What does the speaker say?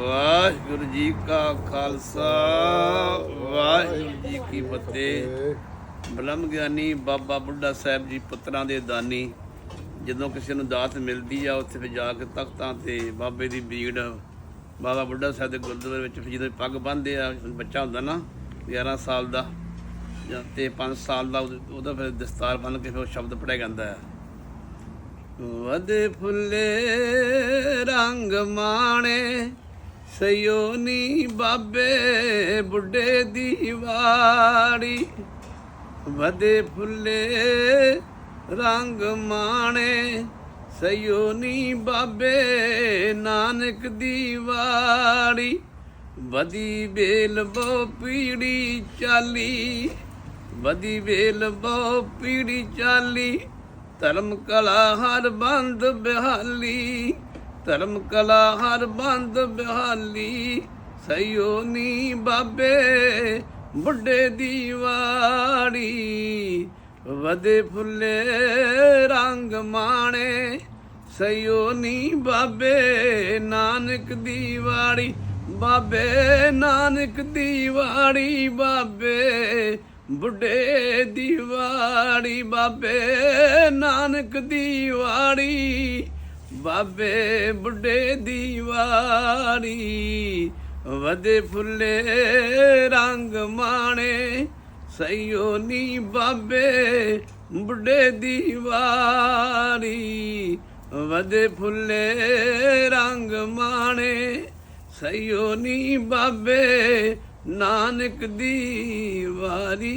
ਵਾਹਿਗੁਰੂ ਜੀ ਕਾ ਖਾਲਸਾ, ਵਾਹਿਗੁਰੂ ਜੀ ਕੀ ਫਤਿਹ। ਬ੍ਰਹਮ ਗਿਆਨੀ ਬਾਬਾ ਬੁੱਢਾ ਸਾਹਿਬ ਜੀ ਪੁੱਤਰਾਂ ਦੇ ਦਾਨੀ, ਜਦੋਂ ਕਿਸੇ ਨੂੰ ਦਾਤ ਮਿਲਦੀ ਆ, ਉੱਥੇ ਫਿਰ ਜਾ ਕੇ ਤਖਤਾਂ ਤੇ ਬਾਬੇ ਦੀ ਬੀੜ ਬਾਬਾ ਬੁੱਢਾ ਸਾਹਿਬ ਦੇ ਗੁਰਦੁਆਰੇ ਵਿੱਚ ਜਦੋਂ ਪੱਗ ਬੰਨਦੇ ਆ ਬੱਚਾ ਹੁੰਦਾ ਨਾ 11 ਸਾਲ ਦਾ, ਜਾਂ ਤੇ 5 ਸਾਲ ਦਾ ਉਹਦੇ- ਉਹਦਾ ਫਿਰ ਦਸਤਾਰ ਬੰਨ੍ਹ ਕੇ ਫਿਰ ਉਹ ਸ਼ਬਦ ਪੜਿਆ ਜਾਂਦਾ ਹੈ ਵਦੇ ਫੁੱਲੇ ਰੰਗ ਮਾਣੇ ਸਯੋਨੀ ਬਾਬੇ ਬੁੱਢੇ ਦੀ ਵਾੜੀ। ਵਦੇ ਫੁੱਲੇ ਰੰਗ ਮਾਣੇ ਸਯੋਨੀ ਬਾਬੇ ਨਾਨਕ ਦੀ ਵਾੜੀ। ਵਦੀ ਬੇਲ ਬੋ ਪੀੜੀ ਚਾਲੀ ਵਦੀ ਵੇਲ ਬੋ ਪੀੜੀ ਚਾਲੀ, ਧਰਮ ਕਲਾ ਹਰ ਬੰਦ ਬਿਹਾਲੀ। ਧਰਮ ਕਲਾ ਹਰ ਬੰਦ ਬਿਹਾਲੀ। ਨੀ ਬਾਬੇ, ਬੁੱਢੇ ਦੀ ਵਾੜੀ। ਵਦੇ ਫੁੱਲੇ ਰੰਗ ਮਾਣੇ ਸਯੋਨੀ ਬਾਬੇ, ਨਾਨਕ ਦੀਵਾੜੀ ਬਾਬੇ, ਨਾਨਕ ਦੀਵਾੜੀ ਬਾਬੇ, ਬੁੱਢੇ ਦੀ ਵਾੜੀ। ਬਾਬੇ, ਨਾਨਕ ਦੀ ਵਾੜੀ। ਬਾਬੇ ਬੁੱਢੇ ਦੀ ਵਾਰੀ ਵਦੇ ਫੁੱਲੇ ਰੰਗ ਮਾਣੇ ਸਯੋਨੀ ਬਾਬੇ ਬੁੱਢੇ ਦੀ ਵਾਰੀ ਵਦੇ ਫੁੱਲੇ ਰੰਗ ਮਾਣੇ ਸਯੋਨੀ ਬਾਬੇ ਨਾਨਕ ਦੀ ਵਾਰੀ।